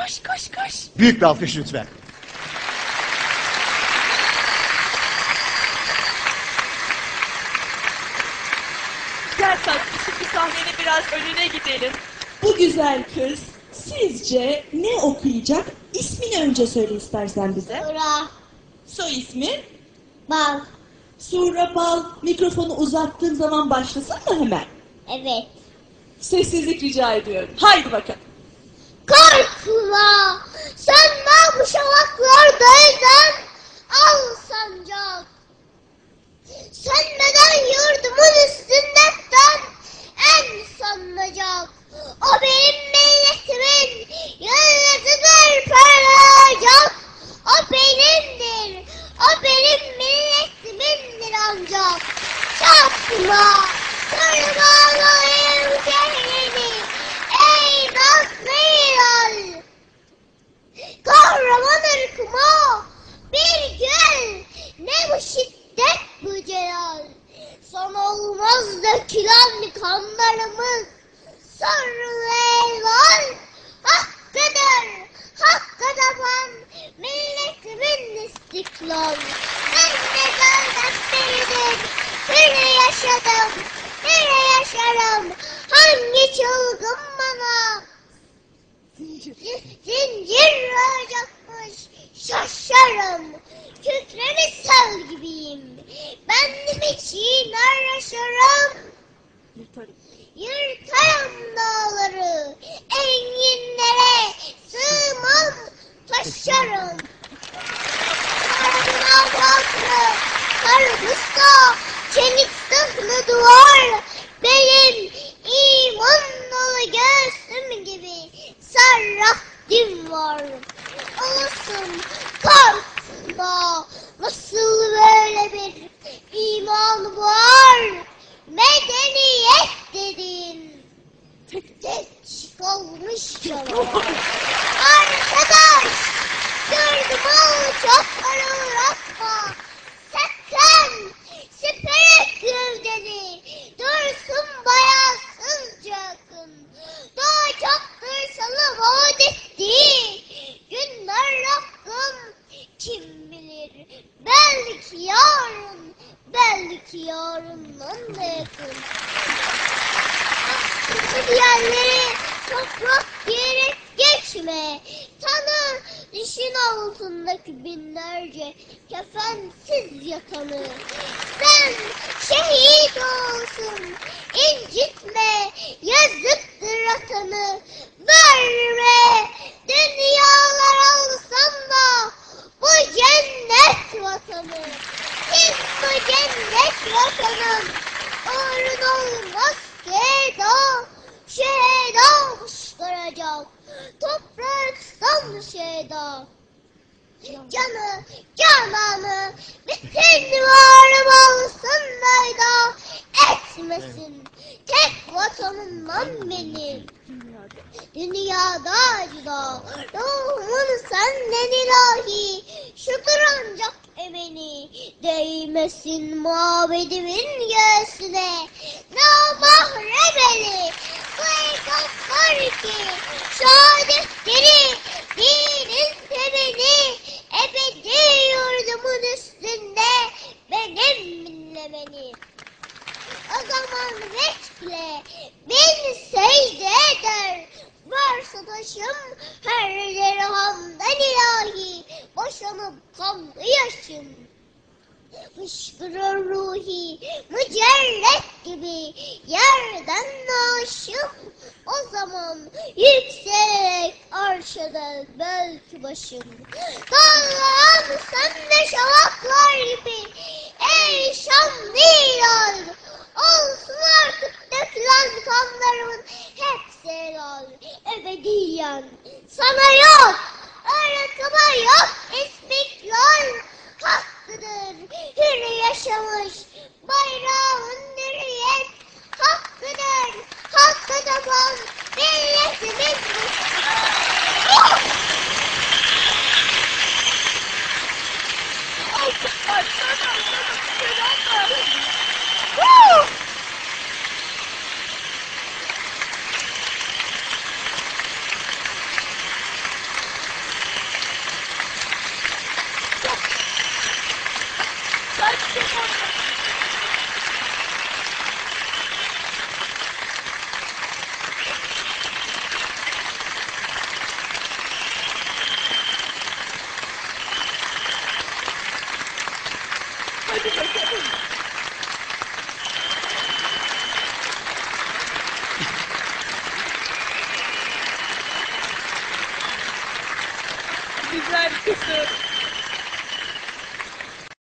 Koş koş koş. Büyük bir alkış lütfen. Gel tatlışım bir sahnenin biraz önüne gidelim. Bu güzel kız sizce ne okuyacak? İsmini önce söyle istersen bize. Sura. Soy ismi? Bal. Sura Bal mikrofonu uzattığın zaman başlasın mı hemen? Evet. Sessizlik rica ediyorum. Haydi bakalım. Korkma. Sen ne bu şavaklardaydın? Al sancak. Sen neden yurdumun üstünden en sanacak? O benim milletimin yıldızıdır parlayacak. O benimdir. O benim milletimindir ancak. Çatma. Tırmalayım şehrini. Ey nazlı hilal. Kahraman ırkıma bir gel. Ne bu şiddet bu celal. Son olmaz dökülen kanlarımız. Sarı helal. Hakkıdır. Hakkı tapan milletimin istiklal. Ben de kardeşleridir. Hürre yaşadım. Hürre yaşarım. Hangi çılgın bana Zincir olacakmış şaşarım Kükremi sel gibiyim Bendim için yaşarım Yırtarım dağları Enginlere Yurdumu çok uğraşma Sakın Süperek gövdeni Dursun bayasızca akın Daha çoktur sana vaat etti Günler hakkım kim bilir? Belki yarın Belki yarından da yakın. Hakkı diyenleri toprak diyerek geçme. Tanı dişin altındaki binlerce kefensiz yatanı. Sen şehit olsun, incitme, yazıktır atanı. Verme, dünyalar alsan da bu cennet vatanı. Kim bu cennet vatanın? Uğrun olmaz Şehda, şehda fışkıracak. Topraktan şehda. Canı, cananı, bütün varım alsın da etmesin. Tek vatanından benim. Dünyada acıda, ruhumun senden ilahi, şudur ancak emeni, değmesin mabedimin göğsüne, namahre beni, bu ekatlar ki, şehadetleri, dinin temeli, ebedi yurdumun üstünde, benim dinlemeni. O zaman bekle, beni secde eder. Varsa taşım her yere hamden ilahi, boşanıp kanlı yaşım. Fışkırır ruhi, mücerret gibi yerden naşım. O zaman yükselerek arşada belki başım. Dallan sen de şavaklar gibi, ey şanlı hilal. Olsun artık dökülen kanlarımın hepsi helal. Ebediyen sana Thank you, sir.